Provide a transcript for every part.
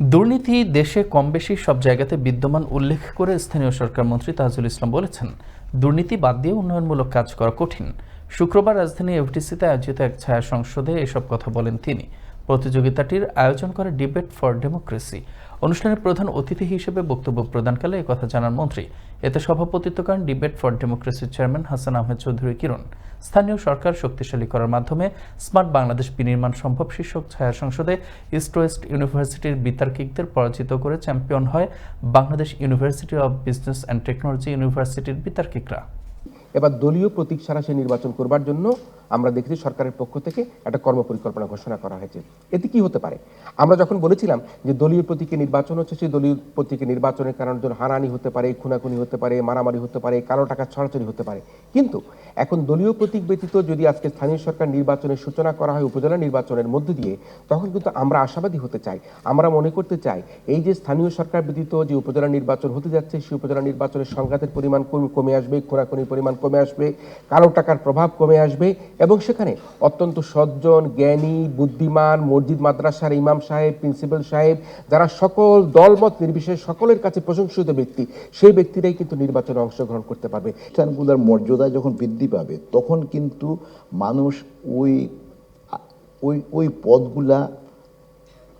দুর্নীতি দেশে কম বেশি সব জায়গাতে বিদ্যমান উল্লেখ করে স্থানীয় সরকার মন্ত্রী তাজুল ইসলাম বলেছেন, দুর্নীতি বাদ দিয়ে উন্নয়নমূলক কাজ করা কঠিন। শুক্রবার রাজধানী এফটিসিতে আয়োজিত এক ছায়া সংসদে এসব কথা বলেন তিনি। প্রতিযোগিতাটির আয়োজন করে ডিবেট ফর ডেমোক্রেসি অনুষ্ঠানের প্রধান অতিথি হিসেবে বক্তব্য প্রদানকালে কথা জানান মন্ত্রী। এতে সভাপতিত্ব করেন ডিবেট ফর ডেমোক্রেসির চেয়ারম্যান হাসান আহমেদ চৌধুরী কিরণ। স্থানীয় সরকার শক্তিশালী করার মাধ্যমে স্মার্ট বাংলাদেশ বিনির্মাণ সম্ভব শীর্ষক ছায়া সংসদে ইস্ট ওয়েস্ট ইউনিভার্সিটির বিতার্কিকদের পরাজিত করে চ্যাম্পিয়ন হয় Bangladesh university of business and technology ইউনিভার্সিটির বিতার্কিকরা। এবার দলীয় প্রতীক ছাড়া সে নির্বাচন করবার জন্য আমরা দেখেছি সরকারের পক্ষ থেকে একটা কর্মপরিকল্পনা ঘোষণা করা হয়েছে। এতে কি হতে পারে? আমরা যখন বলেছিলাম যে দলীয় প্রতীকে নির্বাচন হচ্ছে, সেই দলীয় প্রতীকে নির্বাচনের কারণে হানানি হতে পারে, খুনাখুনি হতে পারে, মারামারি হতে পারে, কালো টাকা ছড়াছড়ি হতে পারে। কিন্তু এখন দলীয় প্রতীক ব্যতীত যদি আজকে স্থানীয় সরকার নির্বাচনের সূচনা করা হয় উপজেলা নির্বাচনের মধ্য দিয়ে, তখন কিন্তু আমরা আশাবাদী হতে চাই। আমরা মনে করতে চাই, এই যে স্থানীয় সরকার ব্যতীত যে উপজেলা নির্বাচন হতে যাচ্ছে, সেই উপজেলা নির্বাচনের সংঘাতের পরিমাণ কম- আসবে খোরাখুনির পরিমাণ কমে আসবে, কালো টাকার প্রভাব কমে আসবে। এবং সেখানে অত্যন্ত সজ্জন, জ্ঞানী, বুদ্ধিমান, মসজিদ মাদ্রাসার ইমাম সাহেব, প্রিন্সিপাল সাহেব, যারা সকল দলমত নির্বিশেষে সকলের কাছে প্রশংসিত ব্যক্তি, সেই ব্যক্তিরাই কিন্তু নির্বাচনে অংশগ্রহণ করতে পারবে। প্রতিষ্ঠানগুলোর মর্যাদা যখন বৃদ্ধি পাবে, তখন কিন্তু মানুষ ওই ওই ওই পদগুলা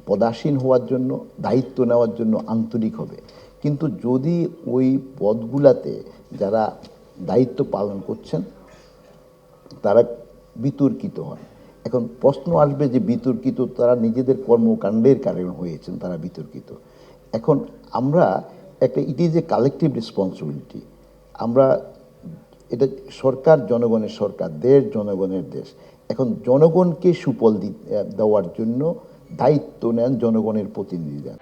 পদাসীন হওয়ার জন্য, দায়িত্ব নেওয়ার জন্য আন্তরিক হবে। কিন্তু যদি ওই পদগুলাতে যারা দায়িত্ব পালন করছেন, তারা বিতর্কিত হন। এখন প্রশ্ন আসবে যে বিতর্কিত তারা নিজেদের কর্মকাণ্ডের কারণে হয়েছেন, তারা বিতর্কিত। এখন আমরা একটা it is a collective responsibility আমরা, এটা সরকার জনগণের সরকার, দেশ জনগণের দেশ। এখন জনগণকে সুফল দেওয়ার জন্য দায়িত্ব নেন জনগণের প্রতিনিধিরা।